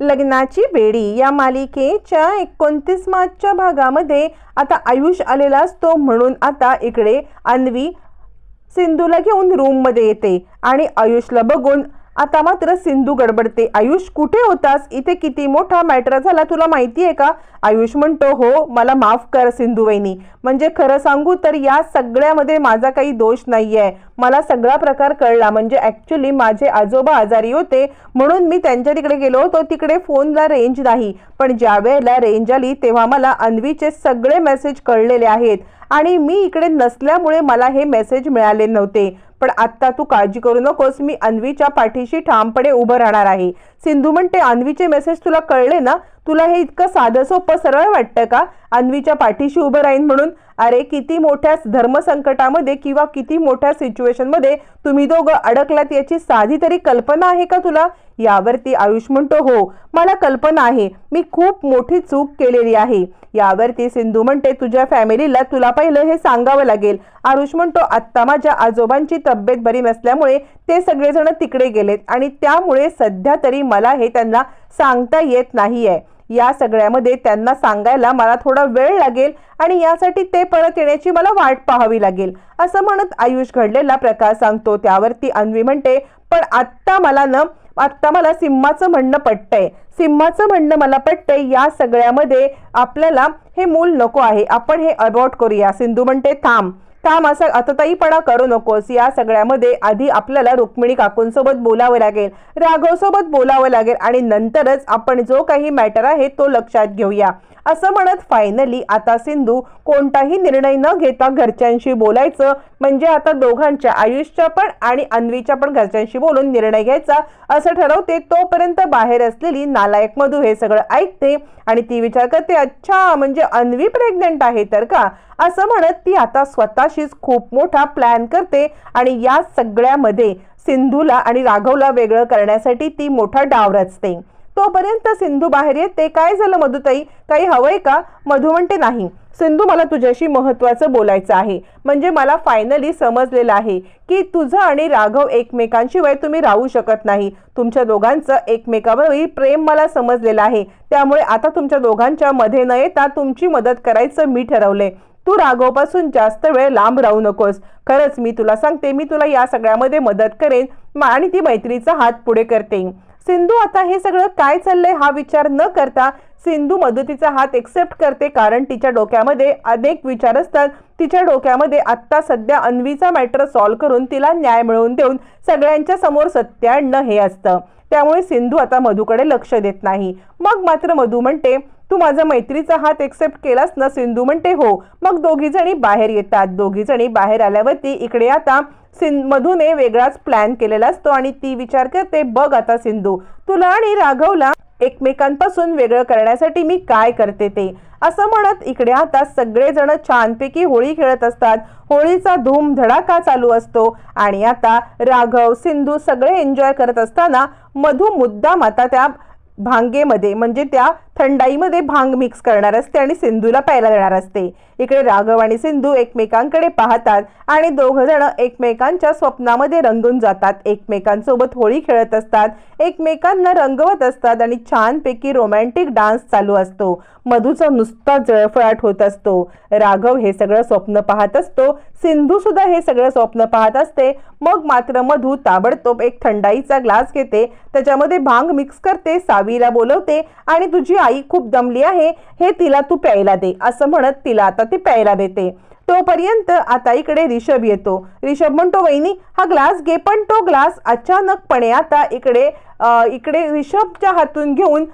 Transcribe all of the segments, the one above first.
लग्नाची बेडी या मालिकेच्या एकोणतीस मार्चच्या भागामध्ये आता आयुष आलेला असतो म्हणून आता इकडे अन्वी सिंधूला घेऊन रूममध्ये येते आणि आयुषला बघून आता मात्र सिंधू गडबडते. आयुष कुठे होतास? इथे किती मोठा मॅटर झाला तुला माहिती आहे का? आयुष म्हणतो हो मला माफ कर सिंधू वहिनी म्हणजे खरं सांगू तर या सगळ्यामध्ये माझा काही दोष नाही आहे मला सगळा प्रकार कळला. म्हणजे ॲक्च्युली माझे आजोबा आजारी होते. म्हणून मी त्यांच्या तिकडे गेलो होतो. तिकडे फोनला रेंज नाही. पण ज्या वेळेला रेंज आली तेव्हा मला अन्वीचे सगळे मेसेज कळलेले आहेत. आणि मी इकडे नसल्यामुळे मला हे मेसेज मिळाले नव्हते. पण आत्ता तू काळजी करू नकोस मी अन्वीच्या पाठीशी ठामपणे उभं राहणार आहे. सिंधू म्हणते अन्वीचे मेसेज तुला कळले ना? तुला हे इतकं साधं सोपं सरळ वाटतं का? अन्वीच्या पाठीशी उभं राहीन म्हणून? अरे किती मोठ्या धर्मसंकटामध्ये किंवा किती मोठ्या सिच्युएशनमध्ये तुम्ही दोघं अडकलात याची साधी तरी कल्पना आहे का तुला? यावरती आयुष म्हणतो हो मला कल्पना आहे. मी खूप मोठी चूक केलेली आहे. यावरती सिंधू म्हणते तुझ्या फॅमिलीला तुला पहिलं हे सांगावं लागेल. आयुष म्हणतो आत्ता माझ्या आजोबांची तब्येत बरी नसल्यामुळे ते सगळेजण तिकडे गेलेत आणि त्यामुळे सध्या तरी मला हे त्यांना सांगता येत नाही आहे या सगळ्यामध्ये त्यांना सांगायला मला थोडा वेळ लागेल आणि यासाठी ते परत येण्याची मला वाट पाहावी लागेल. असं म्हणत आयुष घडलेला प्रकार सांगतो. त्यावरती अन्वी म्हणते पण आत्ता मला न आत्ता मला सिम्माचं म्हणणं पटतंय. सिम्माचं म्हणणं मला पटतंय या सगळ्यामध्ये आपल्याला हे मूल नको आहे. आपण हे अबॉट करूया. सिंधू म्हणते थांब. थांब असा अतताईपणा करू नकोस. या सगळ्यामध्ये आधी आपल्याला रुक्मिणी काकूंसोबत बोलावं लागेल राघवसोबत बोलावं लागेल आणि नंतरच आपण जो काही मॅटर आहे तो लक्षात घेऊया. असं म्हणत फायनली आता सिंधू कोणताही निर्णय न घेता घरच्यांशी बोलायचं म्हणजे आता दोघांच्या आयुषच्या पण आणि अन्वीच्या पण घरच्यांशी बोलून निर्णय घ्यायचा असं ठरवते तोपर्यंत बाहेर असलेली नालायक मधू हे सगळं ऐकते आणि ती विचार करते अच्छा म्हणजे अन्वी प्रेग्नंट आहे तर का? असं म्हणत ती आता स्वतःशीच खूप मोठा प्लॅन करते आणि या सगळ्यामध्ये सिंधूला आणि राघवला वेगळं करण्यासाठी ती मोठा डाव रचते. तोपर्यंत सिंधू बाहेर येते काय झालं मधुताई? काही हवंय का? मधु म्हणते नाही. सिंधू मला तुझ्याशी महत्वाचं बोलायचं आहे. म्हणजे मला फायनली समजलेलं आहे की तुझं आणि राघव एकमेकांशिवाय तुम्ही राहू शकत नाही. तुमच्या दोघांचं एकमेकावरील प्रेम मला समजलेलं आहे. त्यामुळे आता तुमच्या दोघांच्या मध्ये न येता तुमची मदत करायचं मी ठरवले तू राघवपासून जास्त वेळ लांब राहू नकोस. खरंच मी तुला सांगते मी तुला या सगळ्यामध्ये मदत करेन. आणि ती मैत्रीचा हात पुढे करते. सिंधू आता हे सगळं काय चाललंय हा विचार न करता सिंधू मदतीचा हात एक्सेप्ट करते कारण तिच्या डोक्यामध्ये अनेक विचार असतात. तिच्या डोक्यामध्ये आत्ता सध्या अन्वीचा मॅटर सॉल्व्ह करून तिला न्याय मिळवून देऊन सगळ्यांच्या समोर सत्य आणणं हे असतं. त्यामुळे सिंधू आता मधूकडे लक्ष देत नाही. मग मात्र मधू म्हणते तू माझा मैत्रीचा हात एक्सेप्ट केलास ना सिंधू? म्हणते हो. मग दोघी जणी बाहेर येतात. दोघी जणी बाहेर आल्यावरती इकडे आता सिं मधूने वेगळाच प्लॅन केलेला असतो आणि ती विचार करते बघ आता सिंधू तुला आणि राघवला एकमेकांपासून वेगळं करण्यासाठी मी काय करते ते? असं म्हणत इकडे आता सगळेजण छानपैकी होळी खेळत असतात. होळीचा धूम धडाका चालू असतो आणि आता राघव सिंधू सगळे एन्जॉय करत असताना मधू मुद्दाम आता त्या भांगेमध्ये म्हणजे त्या थंडाईमध्ये भांग मिक्स करणार असते आणि सिंधूला प्यायला देणार असते. इकडे राघव आणि सिंधू एकमेकांकडे पाहतात आणि दोघ जण एकमेकांच्या स्वप्नामध्ये रंगून जातात. एकमेकांसोबत होळी खेळत असतात. एकमेकांना रंगवत असतात आणि छानपैकी रोमॅन्टिक डान्स चालू असतो. मधूचा नुसता जळफळाट होत असतो. राघव हे सगळं स्वप्न पाहत असतो. सिंधू सुद्धा हे सगळं स्वप्न पाहत असते. मग मात्र मधू ताबडतोब एक थंडाईचा ग्लास घेते. त्याच्यामध्ये भांग मिक्स करते सावीला बोलवते आणि तुझी आई खूप दमली आहे हे तिला तू प्यायला दे असं म्हणत तिला आता ती प्यायला देते. तोपर्यंत आता इकडे रिषभ येतो. रिषभ म्हणतो वहिनी हा ग्लास घे पण तो ग्लास अचानकपणे आता इकडे इकडे रिषभच्या हातून घेऊन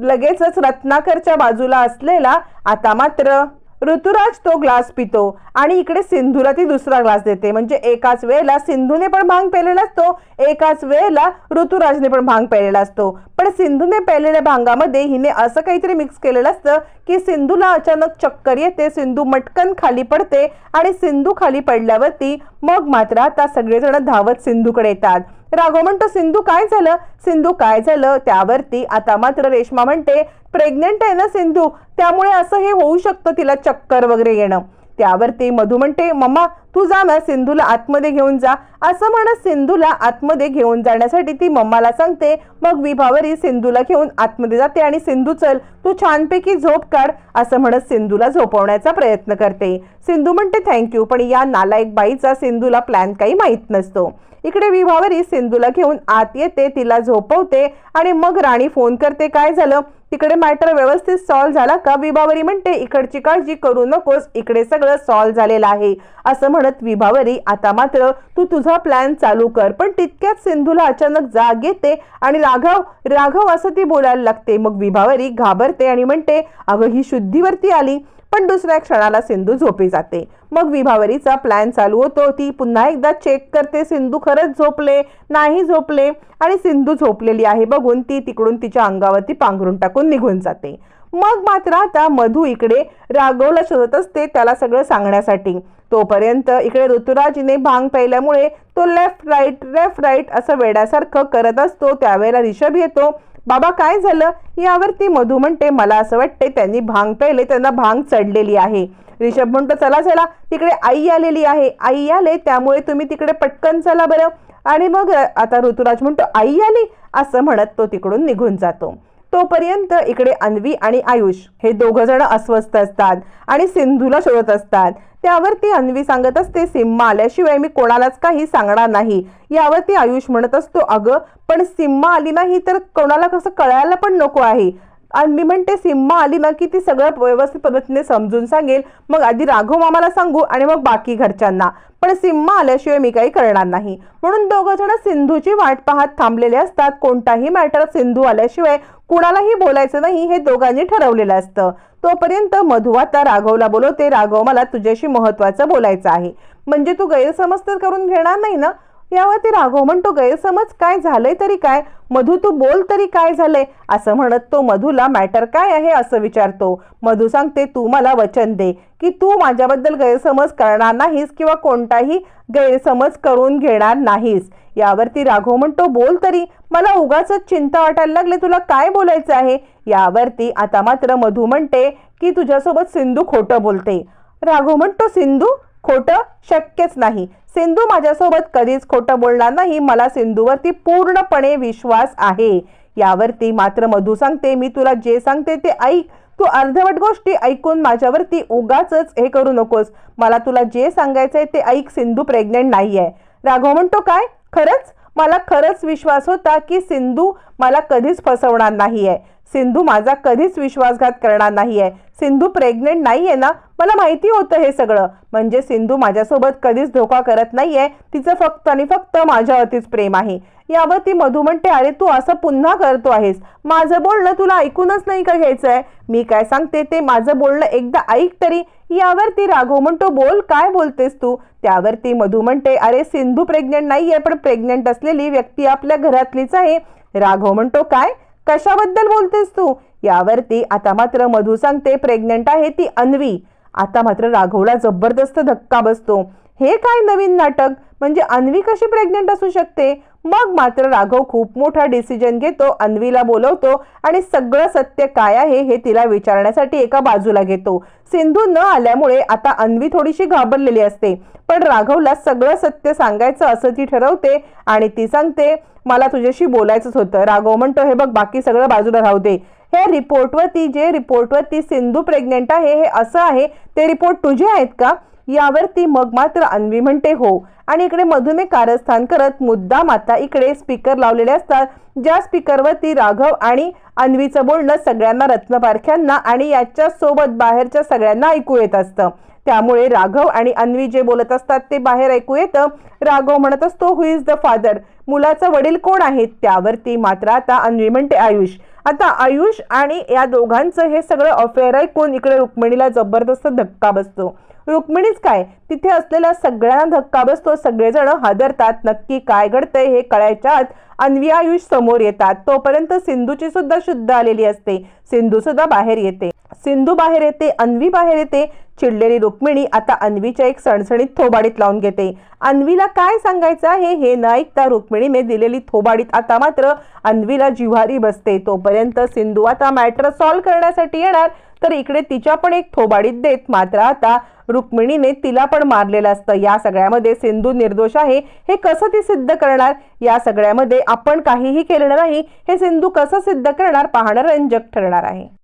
लगेचच रत्नाकरच्या बाजूला असलेला आता मात्र ऋतुराज तो ग्लास पितो आणि इकडे सिंधूला ती दुसरा ग्लास देते. म्हणजे एकाच वेळेला सिंधूने पण भांग पेलेला असतो एकाच वेळेला ऋतुराजने पण भांग पेलेला असतो. पण सिंधूने पेलेल्या भांगामध्ये हिने असं काहीतरी मिक्स केलेलं असतं की सिंधूला अचानक चक्कर येते सिंधू मटकन खाली पडते आणि सिंधू खाली पडल्यावरती मग मात्र आता सगळेजण धावत सिंधूकडे येतात. राघव म्हणतो सिंधू काय झालं? सिंधू काय झालं? त्यावरती आता मात्र रेश्मा म्हणते प्रेग्नेंट आहे ना सिंधू? त्यामुळे असं हे होऊ शकतं तिला चक्कर वगैरे येणं. त्यावरती मधू म्हणते मम्मा तू जा ना सिंधूला आतमध्ये घेऊन जा. असं म्हणत सिंधूला आतमध्ये घेऊन जाण्यासाठी ती मम्माला सांगते मग विभावरी सिंधूला घेऊन आतमध्ये जाते आणि सिंधू चल तू छानपैकी झोप काढ असं म्हणत सिंधूला झोपवण्याचा प्रयत्न करते. सिंधू म्हणते थँक्यू पण या नालायक बाईचा सिंधूला प्लॅन काही माहीत नसतो. इकडे विभावरी सिंधूला घेऊन आत येते तिला झोपवते आणि मग राणी फोन करते काय झालं? तिकडे मॅटर व्यवस्थित सॉल्व्ह झाला का? विभावरी म्हणते इकडची काळजी करू नकोस इकडे सगळं सॉल्व्ह झालेलं आहे असं म्हणत विभावरी आता मात्र तू तुझा प्लॅन चालू कर पण तितक्यात सिंधूला अचानक जाग येते आणि राघव राघव असं ती बोलायला लागते. मग विभावरी घाबरते आणि म्हणते अगं ही शुद्धीवरती आली. पण दुसऱ्या क्षणाला सिंधू झोपी जाते. मग विभावरीचा प्लॅन चालू होतो. ती पुन्हा एकदा चेक करते सिंधू खरंच झोपले? नाही झोपले. आणि सिंधू झोपलेली आहे बघून ती तिकडून तिच्या अंगावरती पांघरून टाकून निघून जाते. मग मात्र आता मधू इकडे राघवला शोधत असते त्याला सगळं सांगण्यासाठी. तोपर्यंत इकडे ऋतुराजने भांग प्यायल्यामुळे तो लेफ्ट राईट लेफ्ट राईट असं वेड्यासारखं करत असतो त्यावेळेला रिषभ येतो बाबा काय झालं? यावरती मधू म्हणते मला असं वाटते त्यांनी भांग प्यायले त्यांना भांग चढलेली आहे. रिषभ म्हणतो चला चला तिकडे आई आलेली आहे आई आले त्यामुळे तुम्ही तिकडे पटकन चला बरं. आणि मग आता ऋतुराज म्हणतो आई आली असं म्हणत तो तिकडून निघून जातो. तोपर्यंत इकडे अन्वी आणि आयुष हे दोघं जण अस्वस्थ असतात आणि सिंधूला शोधत असतात. त्यावर ती अन्वी सांगत असते सिम्मा आल्याशिवाय मी कोणालाच काही सांगणार नाही. यावरती आयुष म्हणत असतो अगं पण सिम्मा आली नाही तर कोणाला कसं कळायला पण नको आहे. आणि मी म्हणते सिम्मा आली ना की ती सगळं व्यवस्थित पद्धतीने समजून सांगेल. मग आधी राघव मामाला सांगू आणि मग बाकी घरच्यांना. पण सिम्मा आल्याशिवाय मी काही करणार नाही. म्हणून दोघं जण सिंधूची वाट पाहत थांबलेले असतात. कोणताही मॅटर सिंधू आल्याशिवाय कुणालाही बोलायचं नाही हे दोघांनी ठरवलेलं असतं. तोपर्यंत मधू आता राघवला बोलवते. राघव मला तुझ्याशी महत्वाचं बोलायचं आहे. म्हणजे तू गैरसमज तर करून घेणार नाही ना? यावरती राघव म्हणतो गैरसमज काय झालंय तरी काय? मधू तू बोल तरी काय झालंय? असं म्हणत तो मधूला मॅटर काय आहे? असं विचारतो. मधू सांगते तू मला वचन दे की तू माझ्याबद्दल गैरसमज करणार नाहीस किंवा कोणताही गैरसमज करून घेणार नाहीस. यावरती राघव म्हणतो बोल तरी मला उगाच चिंता वाटायला लागले तुला काय बोलायचं आहे? यावरती आता मात्र मधू म्हणते की तुझ्यासोबत सिंधू खोटं बोलते. राघव म्हणतो सिंधू? खोटं? शक्यच नाही. सिंधू माझ्यासोबत कधीच खोटं बोलणार नाही. मला सिंधूवरती पूर्णपणे विश्वास आहे. यावरती मात्र मधू सांगते मी तुला जे सांगते ते ऐक. तू अर्धवट गोष्टी ऐकून माझ्यावरती उगाच हे करू नकोस. मला तुला जे सांगायचंय ते ऐक. सिंधू प्रेग्नेंट आहे राघव म्हणतो काय? खरंच? मला खरंच विश्वास होता की सिंधू मला कधीच फसवणार नाही आहे सिंधू माझा कधीच विश्वासघात करणार नाही आहे सिंधू प्रेग्नेंट आहे ना? मला माहिती होतं हे सगळं. म्हणजे सिंधू माझ्यासोबत कधीच धोका करत नाही आहे तिचं फक्त आणि फक्त माझ्यावरतीच प्रेम आहे. यावरती मधू म्हणते अरे तू असं पुन्हा करतो आहेस. माझं बोलणं तुला ऐकूनच नाही का घ्यायचं आहे मी काय सांगते ते माझं बोलणं एकदा ऐक तरी. यावरती राघव म्हणतो बोल काय बोलतेस तू? त्यावरती मधू म्हणते अरे सिंधू प्रेग्नेंट नाहीये पण प्रेग्नेंट असलेली व्यक्ती आपल्या घरातलीच आहे. राघव म्हणतो काय? कशाबद्दल बोलतेस तू? यावरती आता मात्र मधू सांगते प्रेग्नेंट आहे ती अन्वी. आता मात्र राघवला जबरदस्त धक्का बसतो. हे काय नवीन नाटक? म्हणजे अन्वी कशी प्रेग्नेंट असू शकते? मग मात्र राघव खूप मोठा डिसिजन घेतो अन्वीला बोलवतो आणि सगळं सत्य काय आहे हे तिला विचारण्यासाठी एका बाजूला घेतो. सिंधू न आल्यामुळे आता अन्वी थोडीशी घाबरलेली असते पण राघवला सगळं सत्य सांगायचं असं ती ठरवते आणि ती सांगते मला तुझ्याशी बोलायचंच होतं. राघव म्हणतो हे बघ बाकी सगळं बाजूला राहू दे. हे रिपोर्टवरती जे रिपोर्टवरती सिंधू प्रेग्नेंट आहे हे असं आहे ते रिपोर्ट तुझे आहेत का? यावरती मग मात्र अन्वी म्हणते हो. आणि इकडे मधुमे कारस्थान करत मुद्दाम आता इकडे स्पीकर लावलेले असतात. ज्या स्पीकरवरती राघव आणि अन्वीचं बोलणं सगळ्यांना रत्नपारख्यांना आणि याच्या सोबत बाहेरच्या सगळ्यांना ऐकू येत असतं. त्यामुळे राघव आणि अन्वी जे बोलत असतात ते बाहेर ऐकू येतं. राघव म्हणत असतो हु इज द फादर मुलाचा वडील कोण आहेत? त्यावरती मात्र आता अन्वी म्हणते आयुष. आता आयुष आणि या दोघांचं हे सगळं अफेअर ऐकून इकडे रुक्मिणीला जबरदस्त धक्का बसतो. रुक्मिणीच काय? तिथे असलेल्या सगळ्यांना धक्का बसतो. सगळेजण हादरतात. नक्की काय घडतंय हे कळायच्या आत अन्वी आयुष समोर येतात. तोपर्यंत सिंधूची सुद्धा शुद्ध आलेली असते. सिंधू सुद्धा बाहेर येते. सिंधू बाहेर येते अन्वी बाहेर येते. चिडलेली रुक्मिणी आता अन्वीच्या एक सणसणीत थोबाडीत लावून घेते. अन्वीला काय सांगायचं आहे हे न ऐकता रुक्मिणीने दिलेली थोबाडीत आता मात्र अन्वीला जिव्हारी बसते. तोपर्यंत सिंधू आता मॅटर सॉल्व्ह करण्यासाठी येणार. तर इकडे तिच्या पण एक थोबाडीत देत मात्र आता रुक्मिणीने तिला पण मारलेलं असतं. या सगळ्यामध्ये सिंधू निर्दोष आहे. हे कसं ती सिद्ध करणार? या सगळ्यामध्ये आपण काहीही केलं नाही. हे सिंधू कसं सिद्ध करणार? पाहणं रंजक ठरणार आहे.